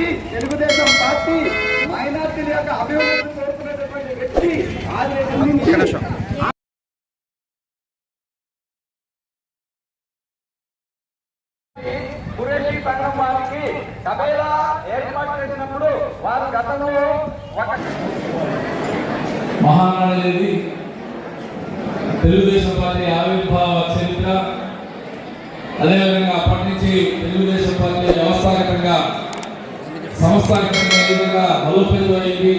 Party Telugu Desam party మైనార్టీల యొక్క అభివృద్ధి కోరుకునేటటువంటి వ్యక్తి ఆదిరెడ్డి కురేషి సంఘం వారికి సభేలా ఏర్పాటు చేసినప్పుడు వారు గతంలో ఒక మహానాడేది తెలుగుదేశం పార్టీ ఆవిర్భావ చరిత్ర. అదేవిధంగా అప్పటి నుంచి తెలుగుదేశం పార్టీ వ్యవస్థాగతంగా సంస్థాగతంగా ఏ విధంగా బలోపేతమైంది.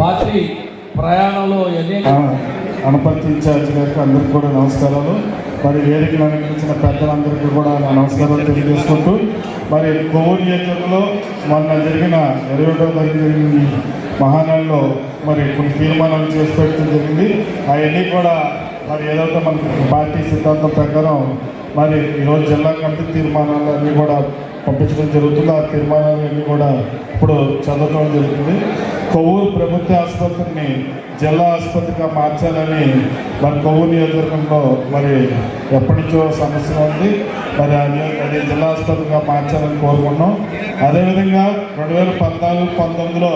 పార్టీ ప్రయాణంలో అనేక అనపర్తి ఇన్ఛార్జ్ గారికి అందరికీ కూడా నమస్కారాలు. మరి వేదికను అలంకరించిన పెద్దలందరికీ కూడా నా నమస్కారాలు తెలియజేసుకుంటూ మరి కోవిడ్ నియోజకవర్గంలో మొన్న జరిగిన ఇరవై ఒకటో తారీఖు జరిగిన మహానాడులో మరి కొన్ని తీర్మానాలు చేసి పెట్టడం జరిగింది. అవన్నీ కూడా మరి ఏదైతే మన పార్టీ సిద్ధాంతం ప్రకారం మరి ఈరోజు జిల్లా కమిటీ తీర్మానాలు అన్నీ కూడా పంపించడం జరుగుతుంది. ఆ తీర్మానాలు అన్నీ కూడా ఇప్పుడు చదవడం జరుగుతుంది. కొవ్వూరు ప్రభుత్వ ఆసుపత్రిని జిల్లా ఆసుపత్రిగా మార్చాలని మరి కొవ్వూరు నియోజకవర్గంలో మరి ఎప్పటి నుంచో సమస్య ఉంది. మరి అది అది జిల్లా ఆసుపత్రిగా మార్చాలని కోరుకున్నాం అదేవిధంగా రెండు వేల పద్నాలుగు పంతొమ్మిదిలో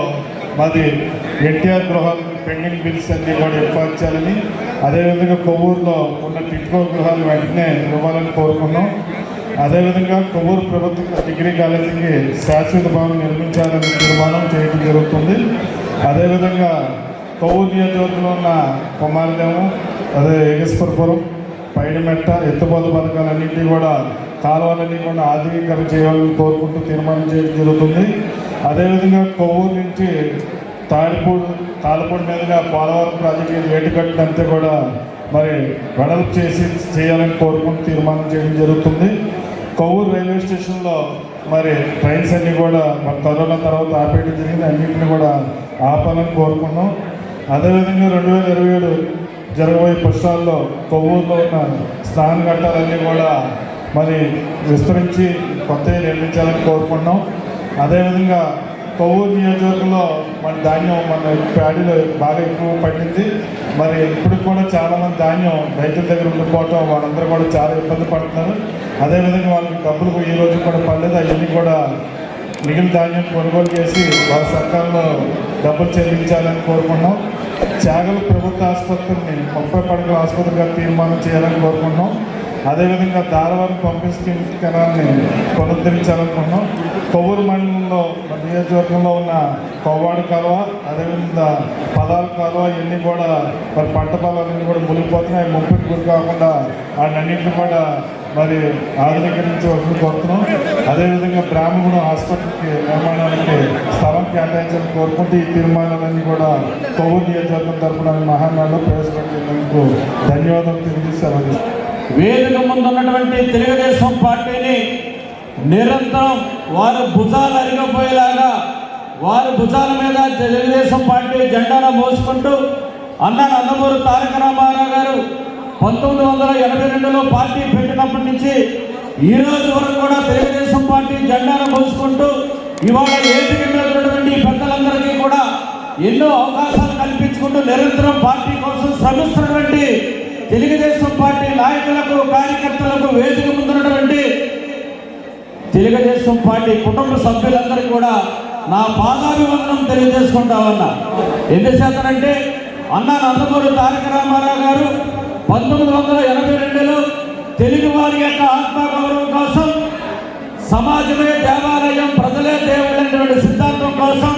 మాది ఎన్టీఆర్ గృహాలు పెండింగ్ బిల్స్ అన్ని కూడా ఇవ్వాల్చాలని అదేవిధంగా కొవ్వూరులో ఉన్న టిట్కో గృహాలు వెంటనే ఇవ్వాలని కోరుకున్నాం అదేవిధంగా కొవ్వూరు ప్రభుత్వ డిగ్రీ కాలేజీకి శాశ్వత భవనం నిర్మించాలని తీర్మానం చేయడం జరుగుతుంది. అదేవిధంగా కొవ్వూరు నియోజకవర్గంలో ఉన్న కుమారదేవం అదే ఏగేశ్వరపురం పైడిమెట్ట ఎత్తుపోత పథకాలన్నింటినీ కూడా కాలువలన్నీ కూడా ఆధునీకరణ చేయాలని కోరుకుంటూ తీర్మానం చేయడం జరుగుతుంది. అదేవిధంగా కొవ్వూరు నుంచి తాడిపూడి తాళపూడి మీదుగా పోలవరం ప్రాజెక్టు వేటుకట్టినంతా కూడా మరి వెడల్పు చేసి చేయాలని కోరుకుంటూ తీర్మానం చేయడం జరుగుతుంది. కొవ్వూరు రైల్వే స్టేషన్లో మరి ట్రైన్స్ అన్నీ కూడా మన కరోనా తర్వాత ఆపేయడం జరిగింది. అన్నింటినీ కూడా ఆపాలని కోరుకున్నాం. అదేవిధంగా రెండు వేల ఇరవై ఏడు జరగబోయే పుష్పాల్లో కొవ్వూరులో ఉన్న స్నాన ఘట్టాలన్నీ కూడా మరి విస్తరించి కొత్తవి నిర్మించాలని కోరుకున్నాం. అదేవిధంగా కొవ్వూరు నియోజకవర్గంలో మన ధాన్యం మన ప్యాడీలో బాగా ఎక్కువ పండింది. మరి ఇప్పుడు కూడా చాలామంది ధాన్యం రైతుల దగ్గర ఉండిపోవటం వాళ్ళందరూ కూడా చాలా ఇబ్బంది పడుతున్నారు. అదేవిధంగా వాళ్ళకి డబ్బులు ఈ రోజు కూడా పడలేదు. అవన్నీ కూడా మిగిలిన ధాన్యం కొనుగోలు చేసి వాళ్ళ సకాలంలో డబ్బులు చెల్లించాలని కోరుకున్నాం చాగల ప్రభుత్వ ఆసుపత్రిని ముప్పై పడకల ఆసుపత్రిగా తీర్మానం చేయాలని కోరుకున్నాం అదేవిధంగా దారవారం పంపిణీ కెనాల్ని పునరుద్ధరించాలనుకుంటున్నాం. కొవ్వూరు మండలంలో మన నియోజకవర్గంలో ఉన్న కొవ్వాడు కాలువ అదేవిధంగా పదాల కాలువ ఇవన్నీ కూడా మరి పంట పొలాలన్నీ కూడా మునిగిపోతున్నాయి. ముంపుకి గురి కాకుండా వాటిన్నింటిని కూడా మరి ఆధునీకరించవలసింది కోరుతున్నాం. అదేవిధంగా బ్రాహ్మణ హాస్పిటల్కి నిర్మాణానికి స్థలం కేటాయించాలని కోరుకుంటూ ఈ తీర్మానాలన్నీ కూడా కొవ్వూరు నియోజకవర్గం తరఫున మహానాడులో ప్రవేశపెట్టేందుకు ధన్యవాదాలు తెలియజేస్తారు వేదిక ముందు ఉన్నటువంటి తెలుగుదేశం పార్టీని నిరంతరం వారు భుజాలు అరిగిపోయేలాగా వారి భుజాల మీద తెలుగుదేశం పార్టీ జెండాను మోసుకుంటూ అన్న నందమూరి తారక రామారావు గారు పంతొమ్మిది వందల ఎనభై రెండులో పార్టీ పెట్టినప్పటి నుంచి ఈ రోజు వరకు కూడా తెలుగుదేశం పార్టీ జెండాను మోసుకుంటూ ఇవాళ ఏపీ మీద ఉన్నటువంటి పెద్దలందరికీ కూడా ఎన్నో అవకాశాలు కల్పించుకుంటూ నిరంతరం పార్టీ కోసం శ్రమిస్తున్నటువంటి తెలుగుదేశం పార్టీ నాయకులకు కార్యకర్తలకు వేదిక ముందున్నటువంటి తెలుగుదేశం పార్టీ కుటుంబ సభ్యులందరికీ కూడా నా పాదాభివందనం తెలియజేసుకుంటామన్నా ఎందుచేతనంటే అన్న నందమూరి తారక రామారావు గారు పంతొమ్మిది వందల ఎనభై రెండులో తెలుగు వారి యొక్క ఆత్మగౌరవం కోసం సమాజమే దేవాలయం ప్రజలే దేవుడు అనేటువంటి సిద్ధాంతం కోసం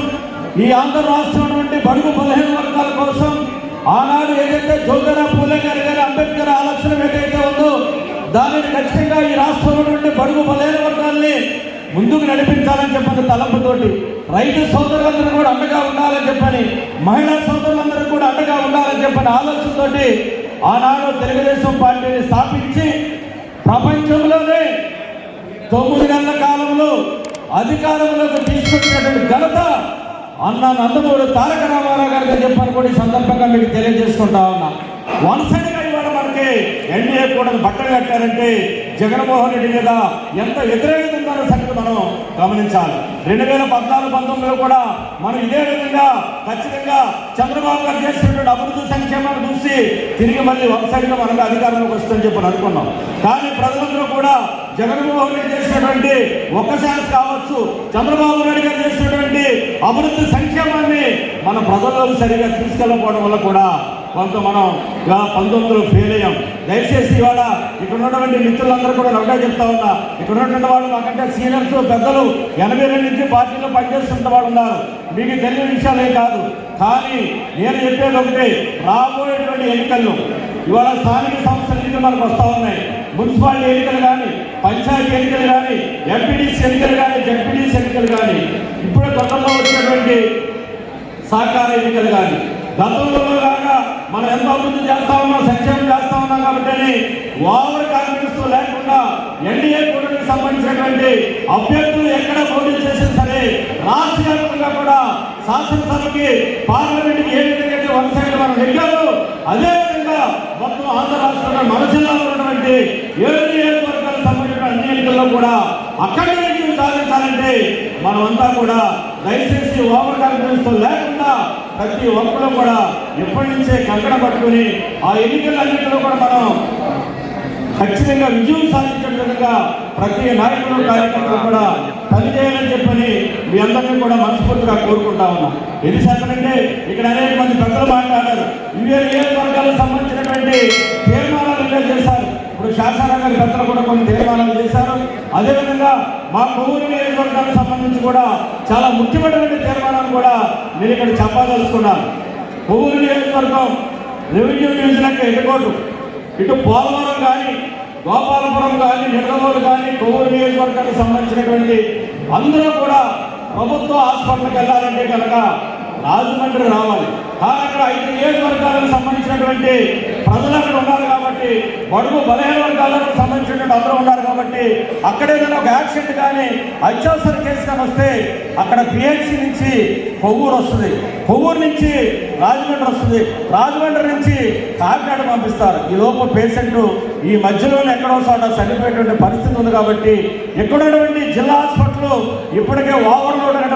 ఈ ఆంధ్ర రాష్ట్రం నుండి బడుగు బలహీన వర్గాల కోసం ఆనాడు ఏదైతే జోగరా పూలే గారి గారి అంబేద్కర్ ఆలోచన ఏదైతే ఉందో దానిని ఖచ్చితంగా ఈ రాష్ట్రంలో నుండి బడుగు బలైన వర్గాల్ని ముందుకు నడిపించాలని చెప్పని తలంపుతోటి రైతు సోదరులందరూ కూడా అండగా ఉండాలని చెప్పని మహిళా సోదరులందరూ కూడా అండగా ఉండాలని చెప్పని ఆలోచనతోటి ఆనాడు తెలుగుదేశం పార్టీని స్థాపించి ప్రపంచంలోనే తొమ్మిది నెలల కాలంలో అధికారంలోకి తీసుకొచ్చినటువంటి ఘనత అన్న నందమూరి తారక రామారావు గారికి చెప్పాను కూడా ఈ సందర్భంగా మీకు తెలియజేసుకుంటా ఉన్నా. వన్ సైడ్ పార్టీకి మన ఎన్డీఏ కూడా బట్టలు కట్టారంటే జగన్మోహన్ రెడ్డి మీద ఎంత వ్యతిరేకత ఉందన్న సంగతి మనం గమనించాలి. రెండు వేల పద్నాలుగు పంతొమ్మిదిలో కూడా మనం ఇదే విధంగా ఖచ్చితంగా చంద్రబాబు గారు చేసినటువంటి అభివృద్ధి సంక్షేమాన్ని చూసి తిరిగి మళ్ళీ ఒకసారిగా మనకు అధికారంలోకి వస్తుందని చెప్పి అనుకున్నాం. కానీ ప్రజలందరూ కూడా జగన్మోహన్ రెడ్డి చేసినటువంటి ఒక్కసారి కావచ్చు చంద్రబాబు నాయుడు గారు చేసినటువంటి అభివృద్ధి సంక్షేమాన్ని మన ప్రజల్లో సరిగా తీసుకెళ్ళకపోవడం వల్ల కూడా కొంత మనం ఇలా పంతొమ్మిదిలో ఫెయిల్ అయ్యాం. దయచేసి ఇవాళ ఇక్కడ ఉన్నటువంటి మిత్రులందరూ కూడా ఒకటే చెప్తా ఉన్నా ఇక్కడ ఉన్నటువంటి వాళ్ళు మాకంటే సీనియర్స్ పెద్దలు ఎనభై రెండు నుంచి పార్టీలో పనిచేస్తున్న వాళ్ళు ఉన్నారు. మీకు తెలియని విషయాలే కాదు. కానీ నేను చెప్పేది ఒకటి రాబోయేటువంటి ఎన్నికల్లో ఇవాళ స్థానిక సంస్థల నుంచి మనకు వస్తూ ఉన్నాయి. మున్సిపాలిటీ ఎన్నికలు కానీ పంచాయతీ ఎన్నికలు కానీ ఎంపీడీసీ ఎన్నికలు కానీ జడ్పీడీసీ ఎన్నికలు కానీ ఇప్పుడే కొత్తలో వచ్చినటువంటి సహకార ఎన్నికలు కానీ గతంలో కాగా మనం ఎంత అభివృద్ధి చేస్తా ఉన్నాం సంక్షేమం చేస్తా ఉన్నాం కాబట్టి ఓవర్ కాన్ఫిడెన్స్ లేకుండా ఎన్డీఏ కూటమికి సంబంధించినటువంటి అభ్యర్థులు ఎక్కడ పోటీ చేసినా సరే రాష్ట్ర వ్యాప్తంగా కూడా శాసనసభకి పార్లమెంట్కి ఏ విధంగా వన్ సైడ్ మనం నెగ్గామో అదే విధంగా మొత్తం ఆంధ్ర రాష్ట్రంలో మన జిల్లాలో ఉన్నటువంటి ఏడు నియోజకవర్గాలకు సంబంధించిన అన్ని ఎన్నికల్లో కూడా అక్కడి నుంచి సాధించాలంటే మనమంతా కూడా దయచేసి ఓవర్ కాన్ఫిడెన్స్ లేకుండా ప్రతి ఒక్కరు కూడా ఎప్పటి నుంచే కంకణ పట్టుకుని ఆ ఎన్నికలన్నింటిలో కూడా మనం ఖచ్చితంగా విజయం సాధించే విధంగా ప్రతి నాయకులు కార్యకర్తలు కూడా పనిచేయాలని చెప్పని మీ అందరినీ కూడా మనస్ఫూర్తిగా కోరుకుంటా ఉన్నా. ఎన్ని శాతమంటే ఇక్కడ అనేక మంది పెద్దలు మాట్లాడారు. ఇవే నియోజకవర్గాలకు సంబంధించినటువంటి తీర్మానాలు చేశారు ఇప్పుడు శాసనగర్ పెద్దలు కూడా కొన్ని తీర్మానాలు చేశారు. అదేవిధంగా మా కొవ్వూరు నియోజకవర్గానికి సంబంధించి కూడా చాలా ముఖ్యమైనటువంటి తీర్మానాలు కూడా నేను ఇక్కడ చెప్పదలుచుకున్నాను. కొవ్వూరు నియోజకవర్గం రెవెన్యూ డివిజన్కి ఎన్నుకోటు ఇటు పోలవరం కానీ గోపాలపురం కానీ నిడదవోలు కానీ కొవ్వూరు నియోజకవర్గానికి సంబంధించినటువంటి అందరూ కూడా ప్రభుత్వ హాస్పిటల్కి వెళ్ళాలంటే కనుక రాజమండ్రి రావాలి. కానీ అక్కడ ఐదు నియోజకవర్గాలకు సంబంధించినటువంటి ప్రజలు అక్కడ ఉన్నారు కాబట్టి బడుగు బలహీన వర్గాలకు సంబంధించినటువంటి అందరూ ఉన్నారు కాబట్టి అక్కడ ఏదైనా ఒక యాక్సిడెంట్ కానీ అత్యవసర కేసు కానీ వస్తే అక్కడ పిహెచ్సి నుంచి కొవ్వూరు వస్తుంది. కొవ్వూరు నుంచి రాజమండ్రి వస్తుంది. రాజమండ్రి నుంచి కాకినాడ పంపిస్తారు. ఈ లోపు పేషెంట్ ఈ మధ్యలోనే ఎక్కడో చోట చనిపోయేటువంటి పరిస్థితి ఉంది కాబట్టి ఇక్కడ జిల్లా హాస్పిటల్ ఇప్పటికే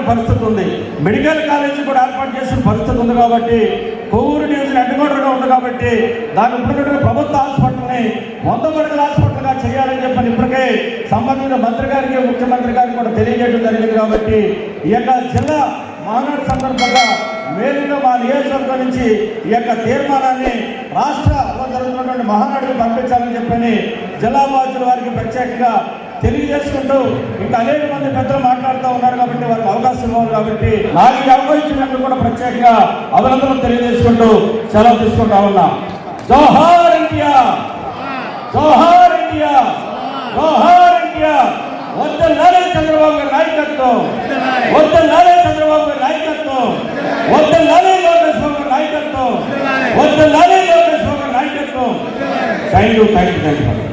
పరిస్థితి ఉంది. మెడికల్ కాలేజీ కూడా ఏర్పాటు చేసిన పరిస్థితి ఉంది కాబట్టి కొవ్వూరు డివిజన్ హెడ్క్వార్టర్గా ఉంది కాబట్టి దాని ఉన్నటువంటి ప్రభుత్వ హాస్పిటల్ని వంద మెడికల్ హాస్పిటల్గా చేయాలని చెప్పని ఇప్పటికే సంబంధిత మంత్రి గారికి ముఖ్యమంత్రి గారికి కూడా తెలియజేయడం జరిగింది కాబట్టి ఈ యొక్క జిల్లా మానాడు సందర్భంగా మేలుగా మా నియోజకవర్గం నుంచి ఈ యొక్క తీర్మానాన్ని రాష్ట్రంలో జరుగుతున్నటువంటి మహానాడుకు పంపించాలని చెప్పని జిల్లా బాధ్యుల వారికి ప్రత్యేకంగా తెలియజేసుకుంటూ ఇంకా అనేక మంది పెద్దలు మాట్లాడుతూ ఉన్నారు కాబట్టి వారికి అవకాశం ఇవ్వాలి కాబట్టి నాకు అనుభవించినట్లు కూడా ప్రత్యేకంగా అభినందనలు తెలియజేసుకుంటూ సెలవు తీసుకుంటా ఉన్నా. Johar India! Johar India! Johar India! వద్దలాలే Chandrababu గారి నాయకత్వం! వద్దలాలే చంద్రబాబు గారి నాయకత్వం! వద్దలాలే లోకేష్ బాబు గారి నాయకత్వం! వద్దలాలే లోకేష్ బాబు గారి నాయకత్వం! Thank you thank you thank you